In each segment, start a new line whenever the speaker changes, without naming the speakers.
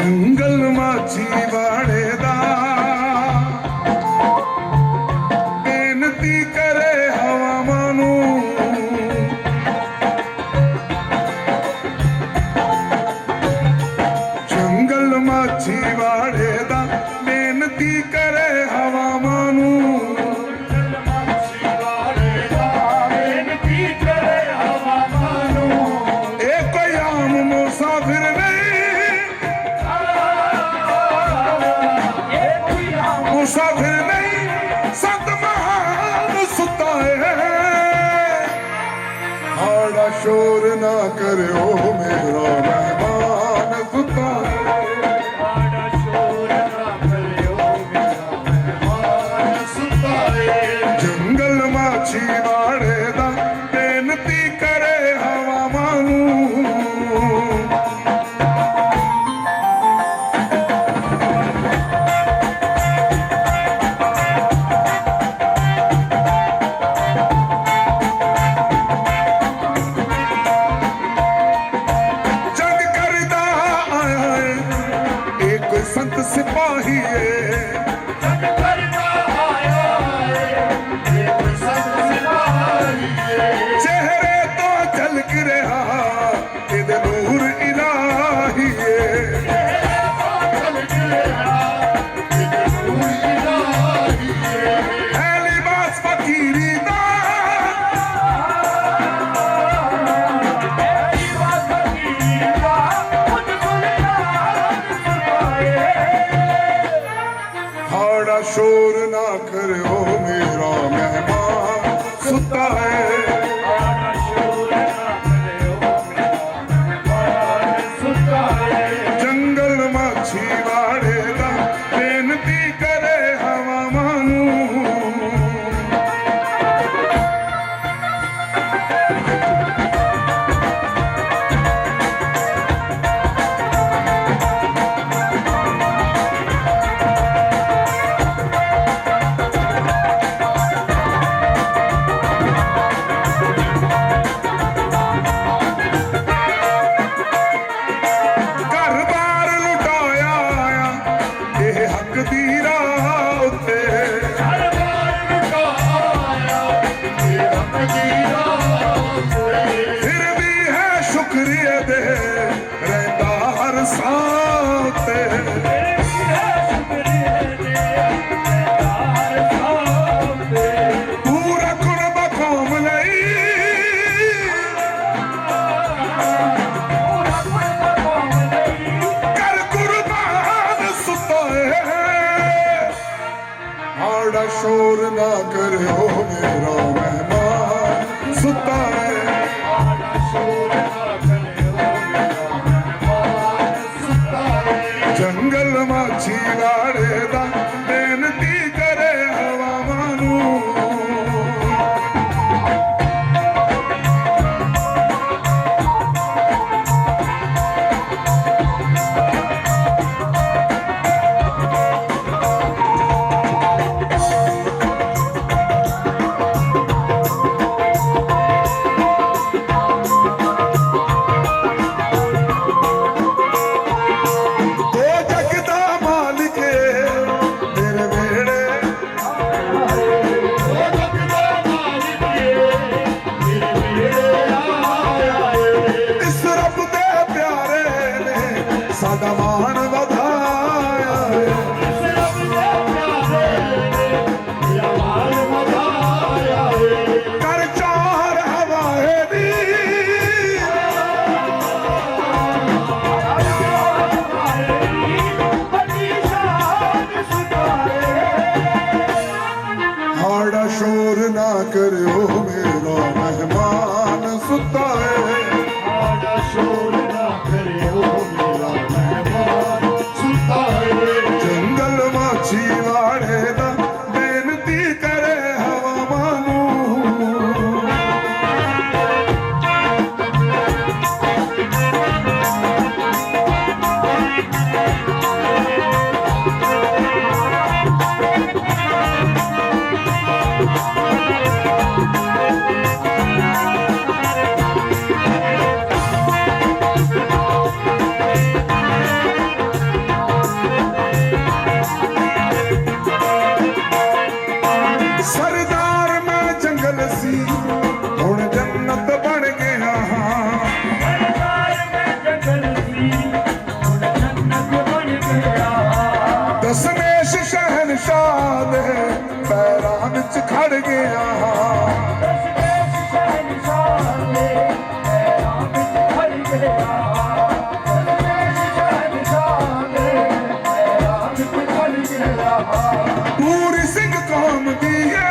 செங்கல் மாச்சி வாழே शोर ना करो मेरा ஜங்கல் மாச்சி நாடேதான். चढ़े ਪੂਰੀ ਸਿੰਘ ਕੌਮ ਦੀ ਹੈ।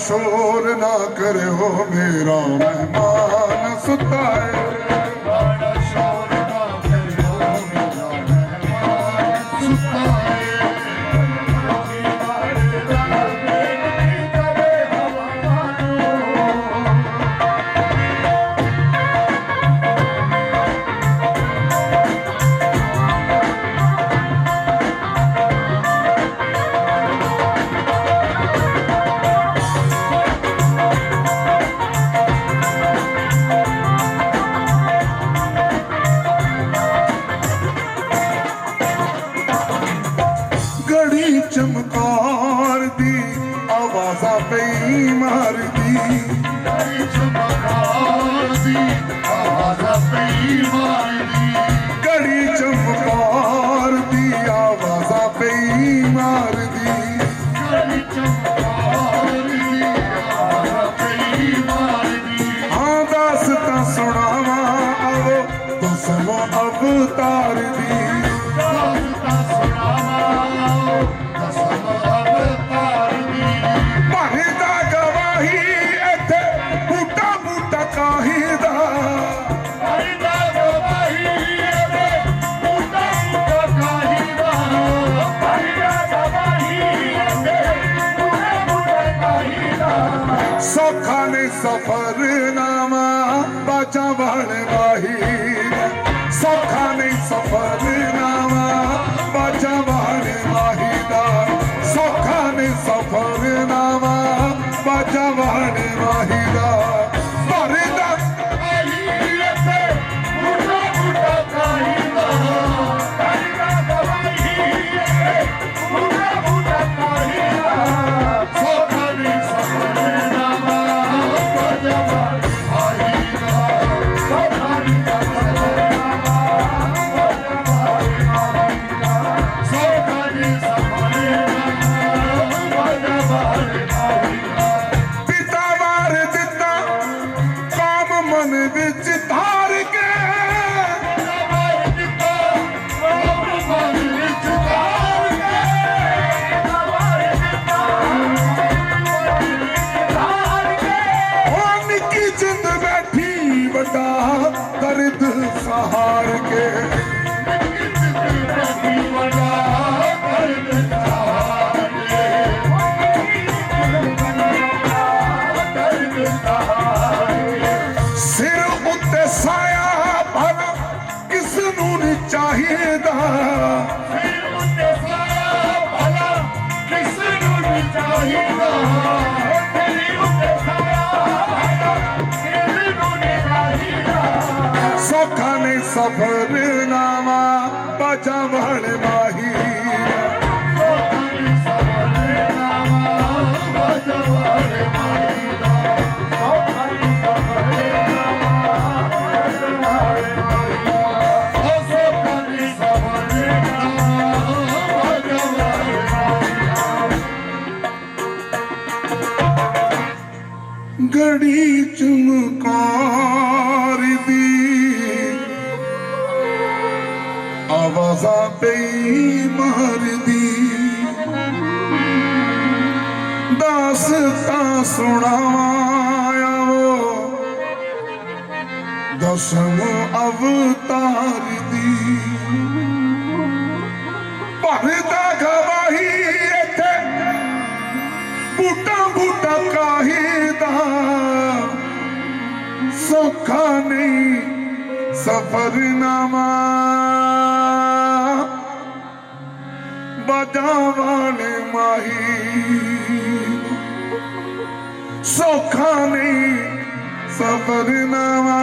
ਸ਼ੋਰ ਨਾ ਕਰਿਓ ਮੇਰਾ ਮਹਿਮਾਨ
ਸੁਤਾਏ ਚਮਕਾਰ ਦੀ ਆਵਾਜ਼ਾਂ ਪਈ ਮਾਰਦੀ।
ਜੈ ਚਮਕਾਰ
I heard ਆਵਾਜ਼ਾਂ ਪਈ ਮਾਰਦੀ। ਦਾਸ ਤਾਂ ਸੁਣਾਵਾਂ ਦਸਮ ਅਵਤਾਰ ਦੀ ਭਰਦਾ ਗਵਾਹੀ ਇੱਥੇ। ਬੂਟਾ ਬੂਟਾ ਕਾਹੀ ਦਾ। ਸੋਖਾ ਨਹੀਂ ਸਫਰਨਾਮਾ। ਬਜਾਵਾਨੇ ਮਾਹੀ। ਸੋਖਾ ਨਹੀਂ ਸਫਰਨਾਮਾ।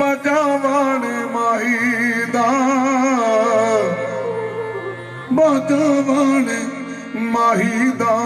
ਬਜਾਵਾਨੇ ਮਾਹੀ ਦਾ। ਬਜਾਵਾਨੇ ਮਾਹੀ ਦਾ।